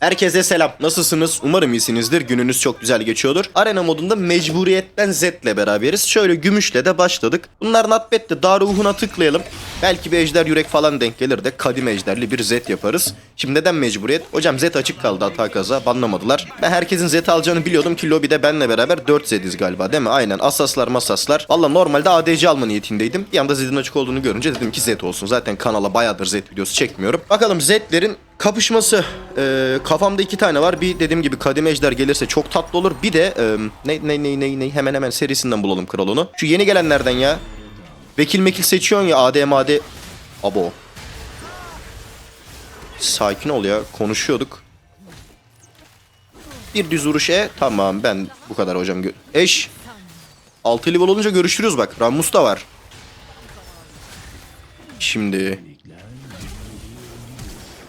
Herkese selam. Nasılsınız? Umarım iyisinizdir. Gününüz çok güzel geçiyordur. Arena modunda mecburiyetten Z beraberiz. Şöyle gümüşle de başladık. Bunlar natbette daha ruhuna tıklayalım. Belki bir ejder yürek falan denk gelir de kadim ejderli bir Z yaparız. Şimdi neden mecburiyet? Hocam Z açık kaldı hata kaza. Banlamadılar. Ben herkesin Z alacağını biliyordum ki lobide benle beraber 4 Z'diz galiba değil mi? Aynen. Asaslar masaslar. Valla normalde ADC alma niyetindeydim. Bir anda Z'in açık olduğunu görünce dedim ki Z olsun. Zaten kanala bayağıdır Z videosu çekmiyorum. Bakalım Z'lerin kapışması. Ee, kafamda iki tane var. Bir dediğim gibi kadim ejder gelirse çok tatlı olur. Bir de e, ne ne ne ne ne hemen hemen serisinden bulalım kral onu. Şu yeni gelenlerden ya. Vekil mekil seçiyorsun ya AD MAD. Abo. Sakin ol ya. Konuşuyorduk. Bir düz vuruş E. Tamam ben bu kadar hocam. Eş. 6 level olunca görüşürüz bak. Rammus da var. Şimdi.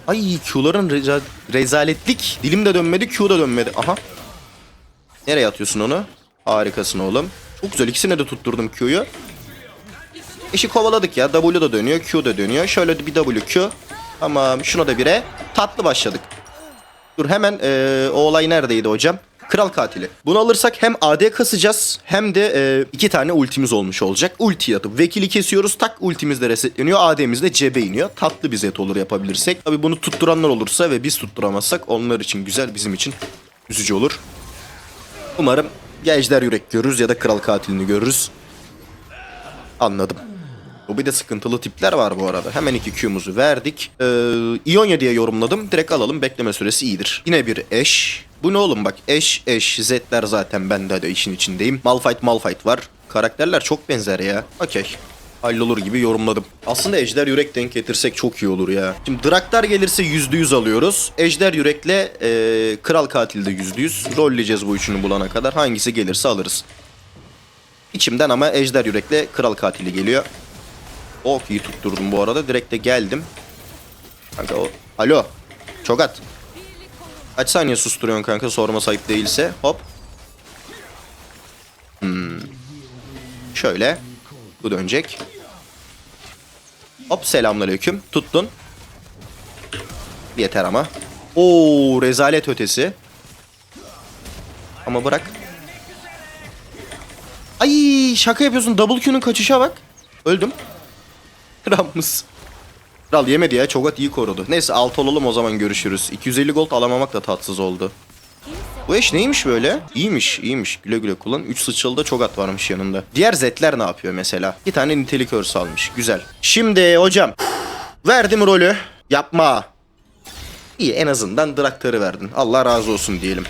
Ay Q'ların reza- rezaletlik. Dilim de dönmedi, Q da dönmedi. Aha. Nereye atıyorsun onu? Harikasın oğlum. Çok güzel. İkisine de tutturdum Q'yu. İşi kovaladık ya. W da dönüyor, Q da dönüyor. Şöyle bir W Q. Tamam. Şuna da bire. Tatlı başladık. Dur hemen eee, o olay neredeydi hocam? Kral katili. Bunu alırsak hem AD kasacağız hem de eee, iki tane ultimiz olmuş olacak. Ulti atıp vekili kesiyoruz tak ultimiz de resetleniyor. AD'miz de cebe iniyor. Tatlı bir zet olur yapabilirsek. Tabi bunu tutturanlar olursa ve biz tutturamazsak onlar için güzel bizim için üzücü olur. Umarım ya yürek görürüz ya da kral katilini görürüz. Anladım. Bu bir de sıkıntılı tipler var bu arada. Hemen iki Q'muzu verdik. Ee, İonya diye yorumladım. Direkt alalım. Bekleme süresi iyidir. Yine bir eş. Bu ne oğlum bak. Eş eş. Z'ler zaten bende de işin içindeyim. Malphite Malphite var. Karakterler çok benzer ya. Okey. Hallolur gibi yorumladım. Aslında Ejder Yürek denk getirsek çok iyi olur ya. Şimdi Draktar gelirse %100 alıyoruz. Ejder Yürek'le ee, Kral Katil de %100. Rolleyeceğiz bu üçünü bulana kadar. Hangisi gelirse alırız. İçimden ama Ejder Yürek'le Kral Katili geliyor. Ok iyi tutturdum bu arada. Direkt de geldim. Kanka o... Alo. Çogat. Kaç saniye susturuyorsun kanka sorma sayıp değilse. Hop. Hmm. Şöyle. Bu dönecek. Hop selamünaleyküm. Tuttun. Yeter ama. Oo rezalet ötesi. Ama bırak. Ay şaka yapıyorsun. Double Q'nun kaçışa bak. Öldüm. Rammus. Kral yemedi ya. Çogat iyi korudu. Neyse alt olalım o zaman görüşürüz. 250 gold alamamak da tatsız oldu. Bu eş neymiş böyle? İyiymiş, iyiymiş. Güle güle kullan. 3 sıçralı çogat varmış yanında. Diğer zetler ne yapıyor mesela? Bir tane nitelik örsü almış. Güzel. Şimdi hocam. Verdim rolü. Yapma. İyi en azından draktörü verdin. Allah razı olsun diyelim.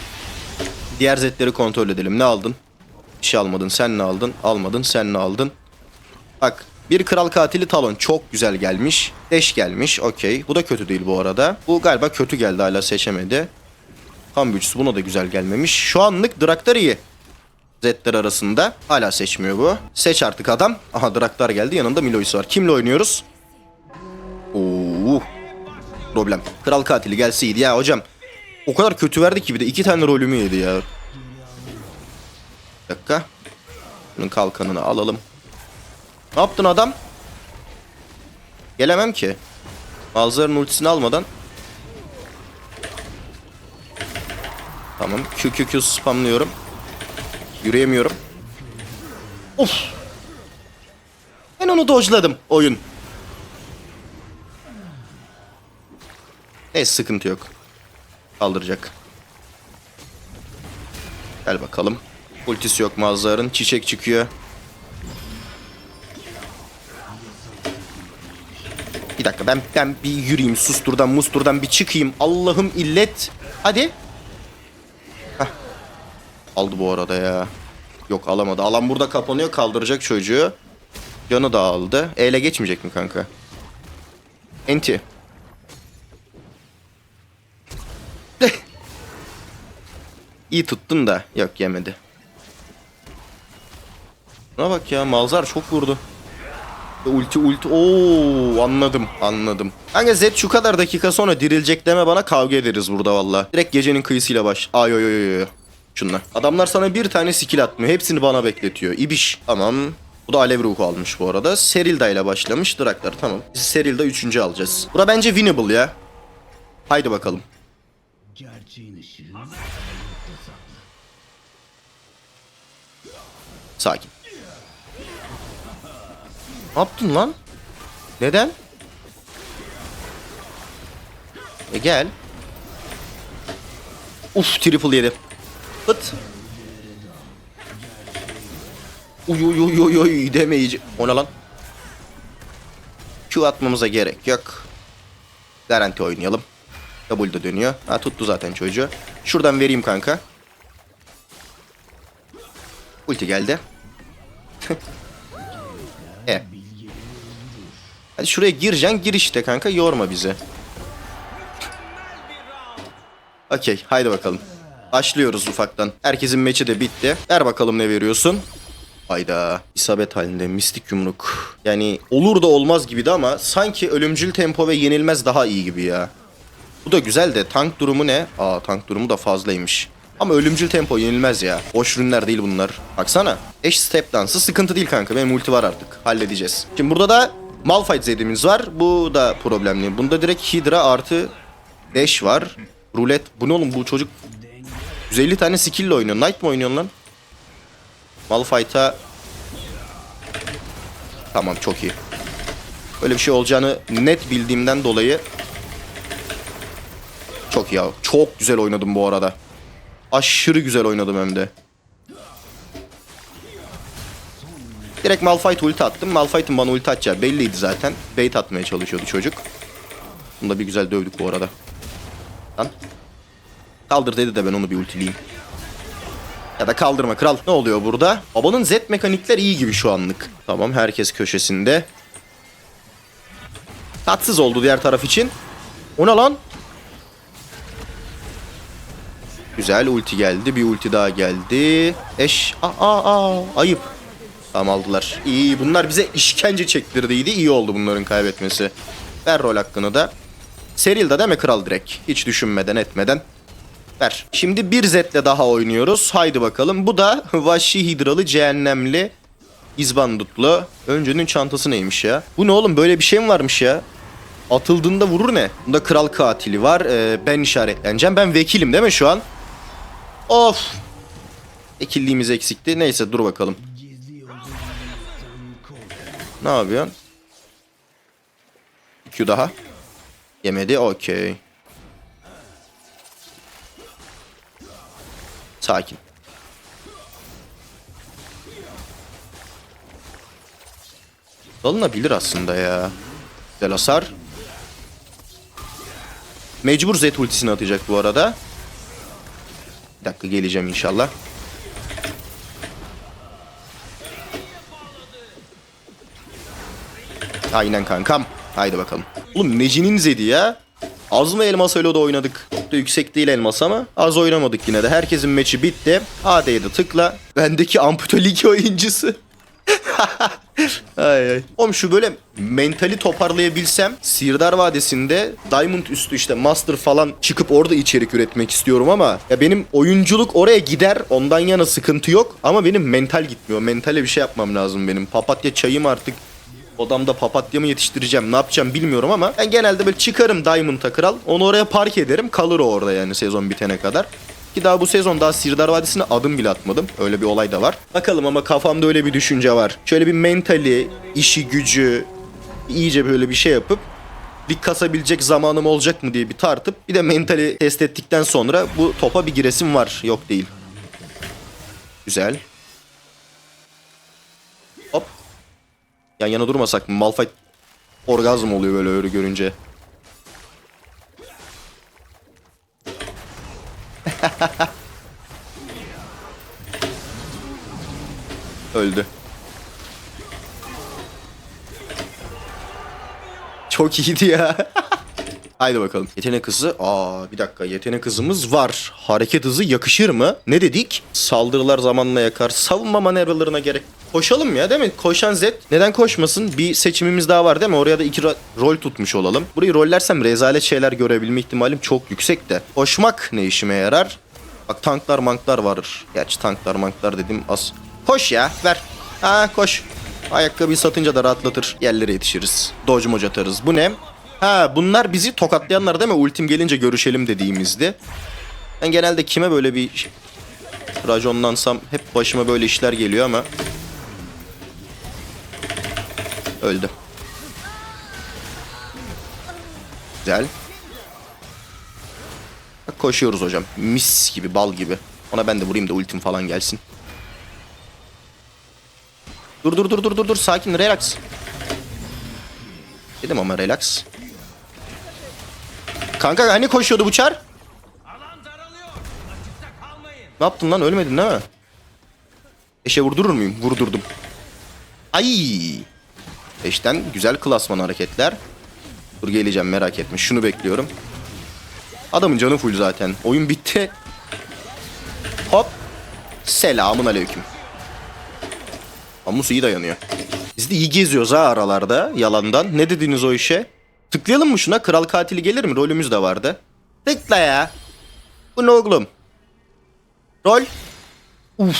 Diğer zetleri kontrol edelim. Ne aldın? Bir şey almadın. Sen ne aldın? Almadın. Sen ne aldın? Bak bir kral katili talon çok güzel gelmiş. Deş gelmiş okey. Bu da kötü değil bu arada. Bu galiba kötü geldi hala seçemedi. Kan büyücüsü buna da güzel gelmemiş. Şu anlık Draktar iyi. Z'ler arasında. Hala seçmiyor bu. Seç artık adam. Aha Draktar geldi yanında Milois var. Kimle oynuyoruz? Oo. Problem. Kral katili gelseydi ya hocam. O kadar kötü verdi ki bir de iki tane rolümü yedi ya. Bir dakika. Bunun kalkanını alalım. Ne yaptın adam? Gelemem ki. Malzarın ultisini almadan. Tamam. Q Q Q spamlıyorum. Yürüyemiyorum. Of. Ben onu dodge'ladım oyun. Neyse sıkıntı yok. Kaldıracak. Gel bakalım. Ultisi yok Malzar'ın. Çiçek çıkıyor. Bir dakika ben ben bir yürüyeyim susturdan musturdan bir çıkayım. Allah'ım illet. Hadi. Heh. Aldı bu arada ya. Yok alamadı. Alan burada kapanıyor kaldıracak çocuğu. Canı da aldı. E ile geçmeyecek mi kanka? Enti. İyi tuttun da. Yok yemedi. Buna bak ya Malzar çok vurdu. Ulti ulti. Oo anladım anladım. Kanka Z şu kadar dakika sonra dirilecek deme bana kavga ederiz burada valla. Direkt gecenin kıyısıyla baş. Ay oy oy oy. Şunlar. Adamlar sana bir tane skill atmıyor. Hepsini bana bekletiyor. İbiş. Tamam. Bu da alev ruhu almış bu arada. Serilda ile başlamış. Draklar tamam. Biz Serilda 3. alacağız. Bura bence winnable ya. Haydi bakalım. Sakin. Ne yaptın lan? Neden? E gel. Uf triple yedi. Fıt. Uy uy uy uy uy demeyici. O ne lan? Q atmamıza gerek yok. Garanti oynayalım. W de dönüyor. Ha tuttu zaten çocuğu. Şuradan vereyim kanka. Ulti geldi. e. Hadi şuraya gireceksin. Gir işte kanka. Yorma bizi. Okey. Haydi bakalım. Başlıyoruz ufaktan. Herkesin meçi de bitti. Ver bakalım ne veriyorsun. Hayda. İsabet halinde mistik yumruk. Yani olur da olmaz gibiydi ama sanki ölümcül tempo ve yenilmez daha iyi gibi ya. Bu da güzel de tank durumu ne? Aa tank durumu da fazlaymış. Ama ölümcül tempo yenilmez ya. Boş ürünler değil bunlar. Baksana. Eş step dansı sıkıntı değil kanka. Benim ulti var artık. Halledeceğiz. Şimdi burada da Malphite zedimiz var. Bu da problemli. Bunda direkt Hydra artı Dash var. Rulet. Bu ne oğlum bu çocuk 150 tane skill ile oynuyor. Knight mı oynuyorsun lan? Malphite'a Tamam çok iyi. Böyle bir şey olacağını net bildiğimden dolayı çok iyi. Çok güzel oynadım bu arada. Aşırı güzel oynadım hem de. Direkt Malphite ulti attım. Malphite'ın bana ulti atacağı belliydi zaten. Bait atmaya çalışıyordu çocuk. Bunu da bir güzel dövdük bu arada. Lan. Kaldır dedi de ben onu bir ultileyeyim. Ya da kaldırma kral. Ne oluyor burada? Babanın Z mekanikler iyi gibi şu anlık. Tamam herkes köşesinde. Tatsız oldu diğer taraf için. O ne lan? Güzel ulti geldi. Bir ulti daha geldi. Eş. Aa, aa, aa. Ayıp. Tamam aldılar. İyi bunlar bize işkence çektirdiydi. İyi oldu bunların kaybetmesi. Ver rol hakkını da. Seril'de değil mi kral direkt? Hiç düşünmeden etmeden. Ver. Şimdi bir Z'le daha oynuyoruz. Haydi bakalım. Bu da Vahşi Hidralı Cehennemli İzbandutlu. Öncünün çantası neymiş ya? Bu ne oğlum böyle bir şey mi varmış ya? Atıldığında vurur ne? Bunda kral katili var. Ee, ben işaretleneceğim. Ben vekilim değil mi şu an? Of. Vekilliğimiz eksikti. Neyse dur bakalım. Ne yapıyorsun? Q daha. Yemedi. Okey. Sakin. Alınabilir aslında ya. Güzel hasar. Mecbur Z ultisini atacak bu arada. Bir dakika geleceğim inşallah. Aynen kankam. Haydi bakalım. Oğlum Neci'nin Zed'i ya. Az mı elmas öyle de oynadık? Da yüksek değil elmas ama az oynamadık yine de. Herkesin maçı bitti. AD'ye de tıkla. Bendeki Amputo Ligi oyuncusu. ay ay. Oğlum şu böyle mentali toparlayabilsem Sirdar Vadisi'nde Diamond üstü işte Master falan çıkıp orada içerik üretmek istiyorum ama ya benim oyunculuk oraya gider ondan yana sıkıntı yok ama benim mental gitmiyor. Mentale bir şey yapmam lazım benim. Papatya çayım artık Odamda papatya mı yetiştireceğim ne yapacağım bilmiyorum ama ben genelde böyle çıkarım Diamond'a kral. Onu oraya park ederim kalır o orada yani sezon bitene kadar. Ki daha bu sezon daha Sirdar Vadisi'ne adım bile atmadım. Öyle bir olay da var. Bakalım ama kafamda öyle bir düşünce var. Şöyle bir mentali, işi gücü iyice böyle bir şey yapıp bir kasabilecek zamanım olacak mı diye bir tartıp bir de mentali test ettikten sonra bu topa bir giresim var. Yok değil. Güzel. Hop. Yan yana durmasak mı? Malphite orgazm oluyor böyle öyle görünce. Öldü. Çok iyiydi ya. Haydi bakalım. Yetenek hızı. Aa bir dakika. Yetenek hızımız var. Hareket hızı yakışır mı? Ne dedik? Saldırılar zamanla yakar. Savunma manevralarına gerek. Koşalım ya değil mi? Koşan Z. Neden koşmasın? Bir seçimimiz daha var değil mi? Oraya da iki ro- rol tutmuş olalım. Burayı rollersem rezalet şeyler görebilme ihtimalim çok yüksek de. Koşmak ne işime yarar? Bak tanklar manklar var. Gerçi tanklar manklar dedim az. Koş ya ver. Ha koş. Ayakkabıyı satınca da rahatlatır. Yerlere yetişiriz. Dodge moc atarız. Bu ne? Ha bunlar bizi tokatlayanlar değil mi? Ultim gelince görüşelim dediğimizdi. Ben genelde kime böyle bir raconlansam hep başıma böyle işler geliyor ama öldü. Güzel. Bak koşuyoruz hocam. Mis gibi, bal gibi. Ona ben de vurayım da ultim falan gelsin. Dur dur dur dur dur dur sakin relax. Dedim ama relax. Kanka hani koşuyordu bu çar? Ne yaptın lan ölmedin değil mi? Eşe vurdurur muyum? Vurdurdum. Ay! Eşten güzel klasman hareketler. Dur geleceğim merak etme. Şunu bekliyorum. Adamın canı full zaten. Oyun bitti. Hop. Selamun aleyküm. Amus iyi dayanıyor. Biz de iyi geziyoruz ha aralarda yalandan. Ne dediniz o işe? Tıklayalım mı şuna? Kral katili gelir mi? Rolümüz de vardı. Tıkla ya. Bu ne oğlum? Rol. Uf.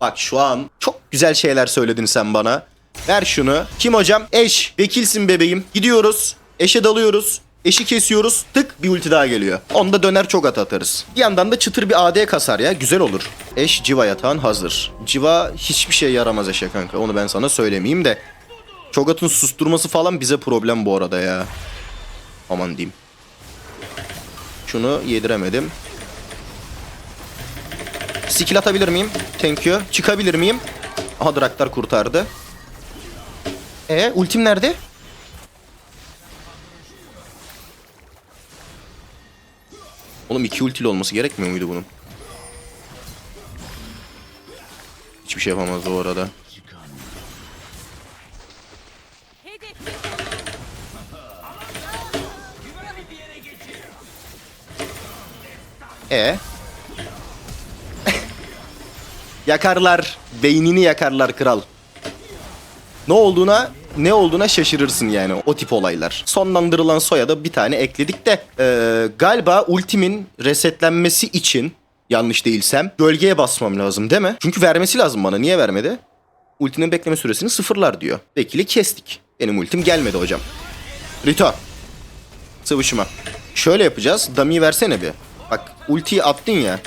Bak şu an çok güzel şeyler söyledin sen bana. Ver şunu. Kim hocam? Eş. Vekilsin bebeğim. Gidiyoruz. Eşe dalıyoruz. Eşi kesiyoruz. Tık bir ulti daha geliyor. Onda döner çok at atarız. Bir yandan da çıtır bir AD kasar ya. Güzel olur. Eş civa yatağın hazır. Civa hiçbir şey yaramaz eşe kanka. Onu ben sana söylemeyeyim de. Çogat'ın susturması falan bize problem bu arada ya. Aman diyeyim. Şunu yediremedim. Skill atabilir miyim? Thank you. Çıkabilir miyim? Aha Draktar kurtardı. E ultim nerede? Oğlum iki ultili olması gerekmiyor muydu bunun? Hiçbir şey yapamaz bu arada. E yakarlar. Beynini yakarlar kral. Ne olduğuna ne olduğuna şaşırırsın yani o tip olaylar. Sonlandırılan soya da bir tane ekledik de ee, galiba ultimin resetlenmesi için yanlış değilsem gölgeye basmam lazım değil mi? Çünkü vermesi lazım bana. Niye vermedi? Ultinin bekleme süresini sıfırlar diyor. Vekili kestik. Benim ultim gelmedi hocam. Rito. Sıvışma. Şöyle yapacağız. Dummy versene bir. Bak ultiyi attın ya.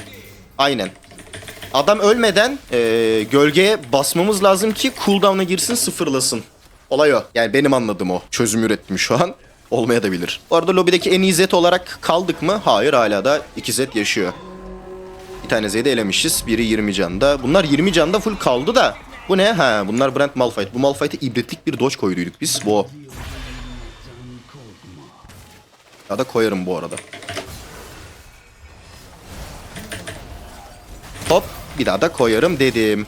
Aynen. Adam ölmeden eee, gölgeye basmamız lazım ki cooldown'a girsin sıfırlasın. Olay o. Yani benim anladığım o. Çözüm ürettim şu an. Olmaya da bilir. Bu arada lobideki en iyi Zed olarak kaldık mı? Hayır hala da 2 Zed yaşıyor. Bir tane Zed'i elemişiz. Biri 20 canda. Bunlar 20 canda full kaldı da. Bu ne? Ha bunlar Brent Malphite. Bu Malphite'e ibretlik bir dodge koyduyduk biz. Bu. Ya da koyarım bu arada. Hop bir daha da koyarım dedim.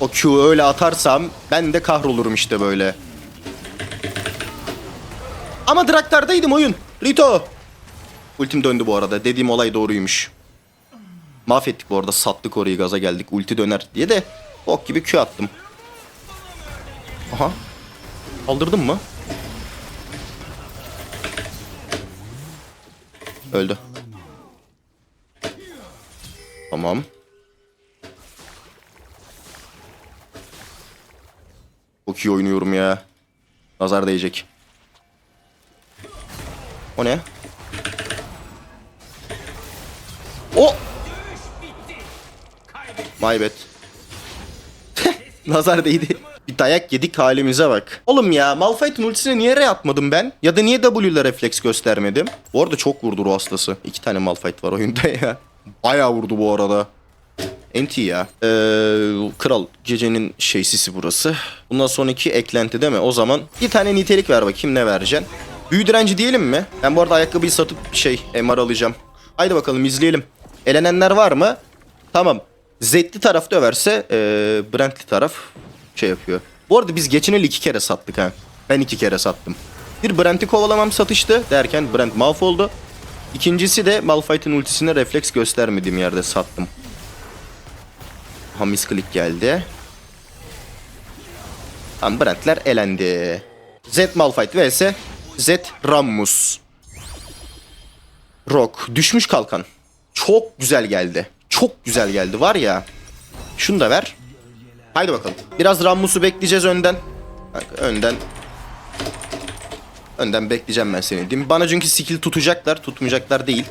O Q'yu öyle atarsam ben de kahrolurum işte böyle. Ama Draktar'daydım oyun. Rito. Ultim döndü bu arada. Dediğim olay doğruymuş. Mahvettik bu arada. Sattık orayı gaza geldik. Ulti döner diye de ok gibi Q attım. Aha. Aldırdın mı? Öldü. Tamam. Çok iyi oynuyorum ya. Nazar değecek. O ne? O! My bad. Nazar değdi. Bir dayak yedik halimize bak. Oğlum ya Malphite'ın ultisine niye R atmadım ben? Ya da niye W ile refleks göstermedim? Bu arada çok vurdu ruh hastası. İki tane Malphite var oyunda ya. Bayağı vurdu bu arada. NT ya. Ee, kral gecenin şeysisi burası. Bundan sonraki eklenti mi? O zaman bir tane nitelik ver bakayım ne vereceksin. Büyü direnci diyelim mi? Ben bu arada ayakkabıyı satıp şey MR alacağım. Haydi bakalım izleyelim. Elenenler var mı? Tamam. Zedli taraf döverse ee, Brentli taraf şey yapıyor. Bu arada biz geçen el iki kere sattık ha. Ben iki kere sattım. Bir Brent'i kovalamam satıştı derken Brent mahvoldu. İkincisi de Malphite'ın ultisine refleks göstermediğim yerde sattım. Ha misklik geldi. Tamam Brent'ler elendi. Z Malphite vs Z Rammus. Rock. Düşmüş kalkan. Çok güzel geldi. Çok güzel geldi var ya. Şunu da ver. Haydi bakalım. Biraz Rammus'u bekleyeceğiz önden. Bak, önden. Önden bekleyeceğim ben seni. Değil mi? Bana çünkü skill tutacaklar. Tutmayacaklar değil.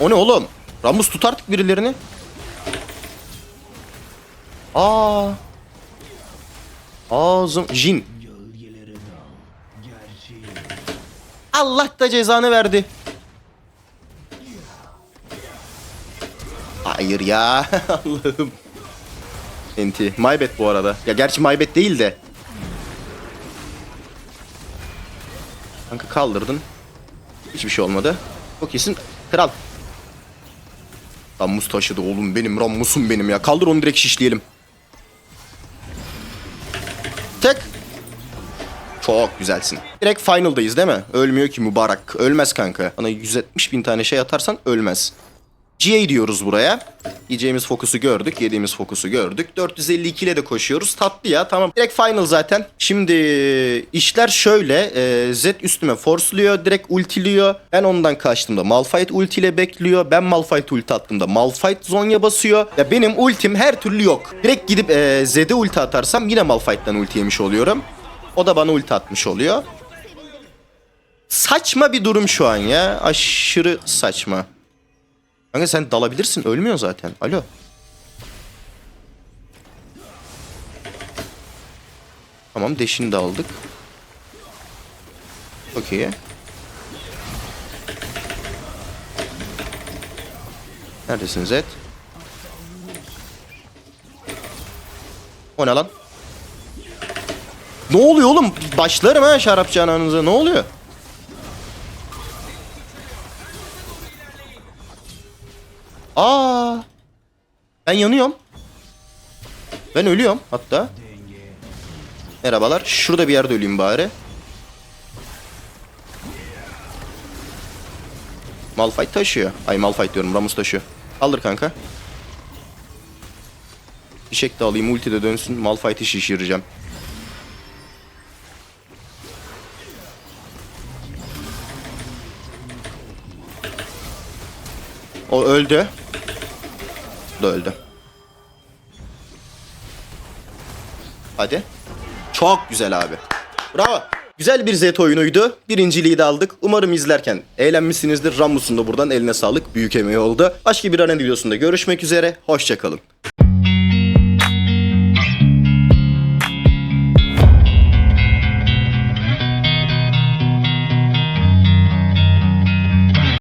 O ne oğlum? Rammus tut artık birilerini. Aa. Ağzım. Jin. Allah da cezanı verdi. Hayır ya. Allah'ım. Enti. My bad bu arada. Ya gerçi my bad değil de. Kanka kaldırdın. Hiçbir şey olmadı. Çok iyisin. Kral. Rammus taşıdı oğlum benim. Rammus'um benim ya. Kaldır onu direkt şişleyelim. Tek. Çok güzelsin. Direkt final'dayız değil mi? Ölmüyor ki mübarek. Ölmez kanka. Bana 170 bin tane şey atarsan ölmez. GA diyoruz buraya. Yiyeceğimiz fokusu gördük. Yediğimiz fokusu gördük. 452 ile de koşuyoruz. Tatlı ya tamam. Direkt final zaten. Şimdi işler şöyle. e, Z üstüme force'luyor. Direkt ultiliyor. Ben ondan kaçtığımda Malphite ulti ile bekliyor. Ben Malphite ulti attığımda Malphite zonya basıyor. Ya benim ultim her türlü yok. Direkt gidip e, Z'de ulti atarsam yine Malphite'dan ulti yemiş oluyorum. O da bana ulti atmış oluyor. Saçma bir durum şu an ya. Aşırı saçma. Kanka sen dalabilirsin. Ölmüyor zaten. Alo. Tamam deşini de aldık. Okey. Neredesin Zed? O ne lan? Ne oluyor oğlum? Başlarım ha şarap cananınıza. Ne oluyor? Aa! Ben yanıyorum. Ben ölüyorum hatta. Merhabalar. Şurada bir yerde öleyim bari. Malphite taşıyor. Ay Malphite diyorum. Ramus taşıyor. Kaldır kanka. Fişek de alayım. Ulti de dönsün. Malphite'i şişireceğim. O öldü. Bu da öldü. Hadi. Çok güzel abi. Bravo. Güzel bir Z oyunuydu. Birinciliği de aldık. Umarım izlerken eğlenmişsinizdir. Rammus'un da buradan eline sağlık. Büyük emeği oldu. Başka bir arena videosunda görüşmek üzere. Hoşçakalın.